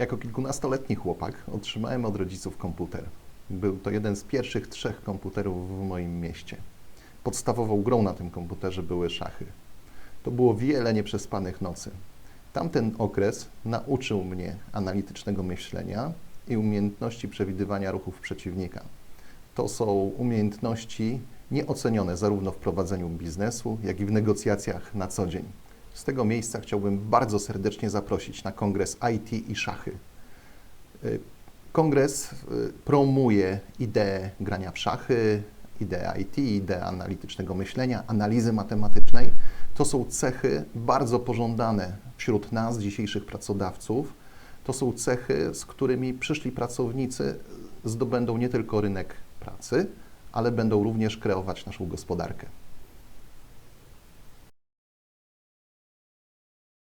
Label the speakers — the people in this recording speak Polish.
Speaker 1: Jako kilkunastoletni chłopak otrzymałem od rodziców komputer. Był to jeden z pierwszych trzech komputerów w moim mieście. Podstawową grą na tym komputerze były szachy. To było wiele nieprzespanych nocy. Tamten okres nauczył mnie analitycznego myślenia i umiejętności przewidywania ruchów przeciwnika. To są umiejętności nieocenione zarówno w prowadzeniu biznesu, jak i w negocjacjach na co dzień. Z tego miejsca chciałbym bardzo serdecznie zaprosić na kongres IT i szachy. Y, Kongres y, promuje ideę grania w szachy, ideę IT, ideę analitycznego myślenia, analizy matematycznej. To są cechy bardzo pożądane wśród nas, dzisiejszych pracodawców. To są cechy, z którymi przyszli pracownicy zdobędą nie tylko rynek pracy, ale będą również kreować naszą gospodarkę.